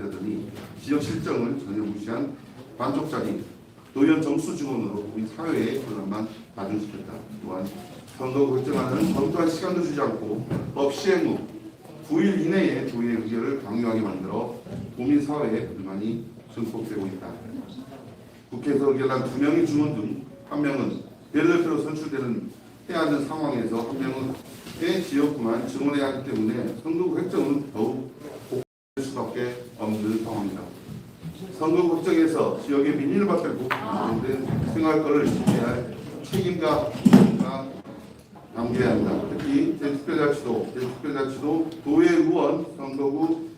하려더니 지역 실정을 전혀 무시한 반쪽짜리 노연 정수 증언으로 우리 사회에 그것만 가중시켰다. 또한 선거 결정하는 검토할 시간도 주지 않고 법 시행 후 9일 이내에 도의 의결을 강요하게 만들어 도민 사회에 불만이 증폭되고 있다. 국회에서 의결한 두 명의 중원 중한 명은 벨레표로 선출되는 해야 하는 상황에서 한 명은 의 지역구만 증언해야 하기 때문에 선거구 획정은 더욱 수밖에 없는 상황이다. 선거구 획정에서 지역의 민의를 받들고 안된 생활 거를 지켜야 할 책임과 책임과 남겨야 한다. 특히 제특별자치도, 제특별자치도 도의 의원, 선거구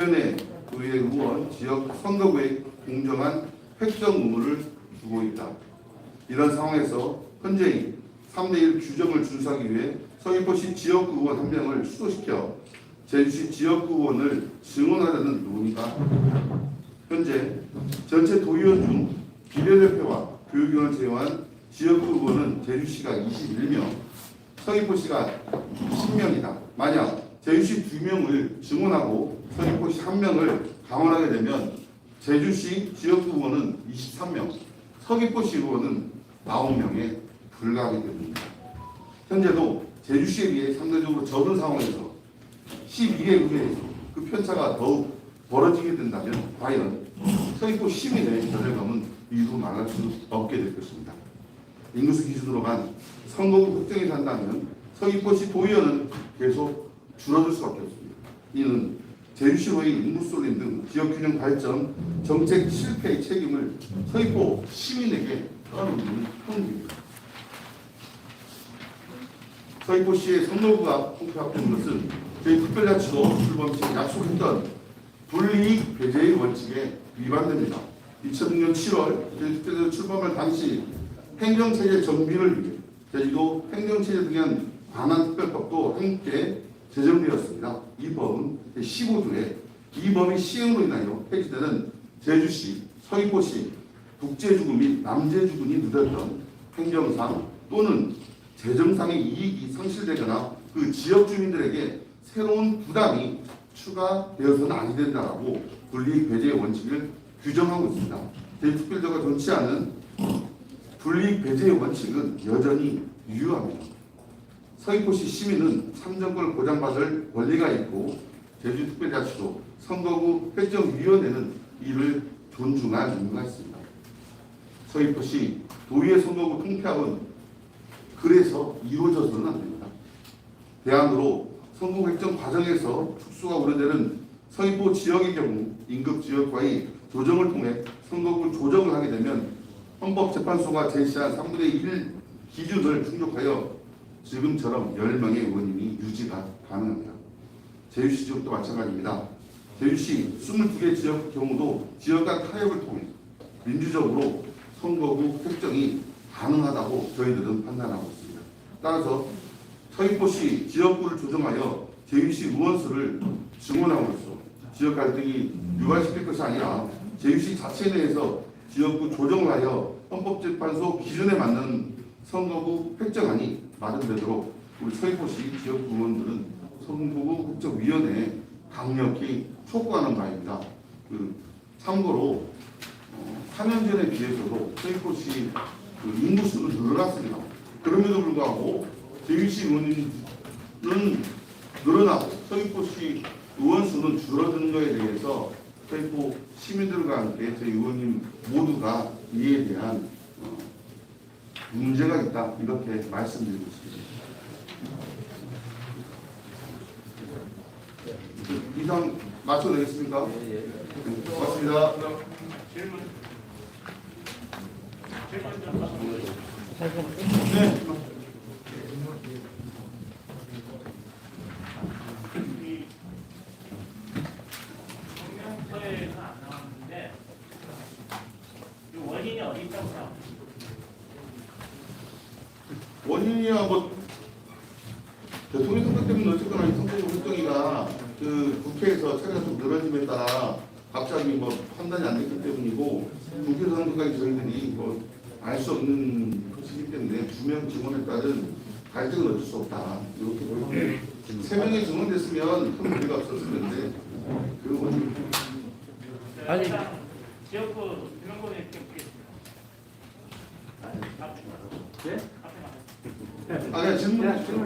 회원의 도의 의원, 지역 선거구의 공정한 획정 의무를 두고 있다. 이런 상황에서 현재의 3대1 규정을 준수하기 위해 서귀포시 지역구 의원 한 명을 수도시켜 제주시 지역구 의원을 증언하려는 논의가 현재 전체 도의원 중 비례대표와 교육위원을 제외한 지역구 의원은 제주시가 21명, 서귀포시가 10명이다. 만약 제주시 2명을 증언하고 서귀포시 1명을 강원하게 되면 제주시 지역구 의원은 23명, 서귀포시 의원은 9명에 불과하게 됩니다. 현재도 제주시에 비해 상대적으로 적은 상황에서 12개 의회에서 그 편차가 더욱 벌어지게 된다면 과연 서귀포 시민의 전력감은 이루 말할 수 없게 될 것입니다. 인구수 기준으로만 선거구 확정이 산다면 서귀포시 도의원은 계속 줄어들 수밖에 없습니다. 이는 제주시로의 인구 쏠림 등 지역균형 발전 정책 실패의 책임을 서귀포 시민에게 떠넘기는 형국입니다. 서귀포시의 선거구가 통폐합된 것은 저희 특별자치도 출범 시 약속했던 불이익 배제의 원칙에 위반됩니다. 2006년 7월 저희 특별자치 출범할 당시 행정체제 정비를 위해 제주도 행정체제 등에 관한 특별법도 함께 제정되었습니다. 이 법은 15조에 이 법의 시행으로 인하여 폐지되는 제주시, 서귀포시, 국제주구 및 남제주군이 누렸던 행정상 또는 재정상의 이익이 상실되거나 그 지역 주민들에게 새로운 부담이 추가되어서는 아니 된다라고 분리익 배제의 원칙을 규정하고 있습니다. 제특별자가 존치 않은 분리익 배제의 원칙은 여전히 유효합니다. 서귀포시 시민은 참정권을 보장받을 권리가 있고 제주특별자치도 선거구 획정위원회는 이를 존중할 의무가 있습니다. 서귀포시 도의회 선거구 통폐합은 그래서 이루어져서는 안 됩니다. 대안으로 선거 획정 과정에서 특수가 우려되는 서귀포 지역의 경우 임급 지역과의 조정을 통해 선거구 조정을 하게 되면 헌법재판소가 제시한 3분의 1 기준을 충족하여 지금처럼 10명의 의원님이 유지가 가능합니다. 제주시 지역도 마찬가지입니다. 제주시 22개 지역 경우도 지역 간 타협을 통해 민주적으로 선거구 획정이 가능하다고 저희들은 판단하고 있습니다. 따라서 서귀포시 지역구를 조정하여 제주시 의원수를 증원함으로써 지역 갈등이 유발시킬 것이 아니라 제주시 자체 내에서 지역구 조정을 하여 헌법재판소 기준에 맞는 선거구 획정안이 마련되도록 우리 서귀포시 지역구 의원들은 선거구 획정위원회에 강력히 촉구하는 바입니다. 그 참고로 어, 4년 전에 비해서도 서귀포시 그 인구수는 늘어났습니다. 그럼에도 불구하고 제주시 의원은 늘어나고 서귀포시 의원 수는 줄어드는 것에 대해서 서귀포 시민들과 함께 저희 의원님 모두가 이에 대한 어, 문제가 있다 이렇게 말씀드리고 있습니다. 이상 맞춰내겠습니까? 네, 고맙습니다. 질문. 질문 좀 네. 이 성명서에는 안 나왔는데 이 원인이 어디 있다고 생각해요? 원인이야 뭐 대통령 선거 때문에 어쨌거나 이 선거구 활동이가 그 국회에서 차례가 좀 늘어짐에 따라 갑자기 뭐 판단이 안 됐기 때문이고 국회 선거까지 저희들이 뭐 알 수 없는 것이기 때문에 두 명 증언에 따른 갈등은 어쩔 수 없다 이렇게 보이고 세 명이 증언됐으면 큰 문제가 없었을 텐데 그 원인 아니. 지역구 등록번호 이렇게 묻겠습니다. 앞에 예? 아, 네, 질문 하시죠.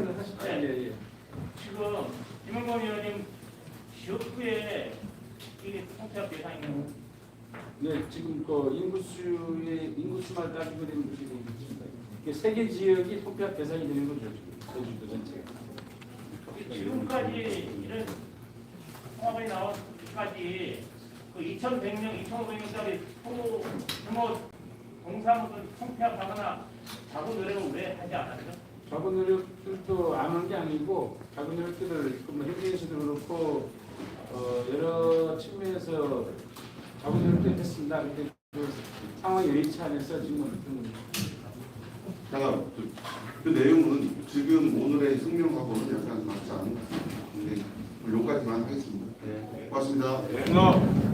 네. 예, 예. 지금 김영건 의원님 지역구에 이게 통폐합 대상인가요? 네, 지금 그 인구수의 인구수만 따지고 되는 것이 있습니다. 이게 세개 지역이 통폐합 대상이 되는 거죠, 지금 제주도 전체가. 지금까지 이런 통합이 나온 때까지 그 2,100명, 2,500명짜리 소모 규모 공사무소 통폐합하거나 자구 노력을 왜 하지 않았죠? 자본 노력들도 안 한 게 아니고 자본 노력들을 뭐 행정에서도 그렇고 어, 여러 측면에서 자본 노력도 했습니다. 근데 그 상황이 여의치 않아서 지금 좀 잠깐, 그, 그 내용은 지금 오늘의 승명하고는 약간 맞지 않은 것 같습니다. 네, 여기까지만 하겠습니다. 고맙습니다. 네.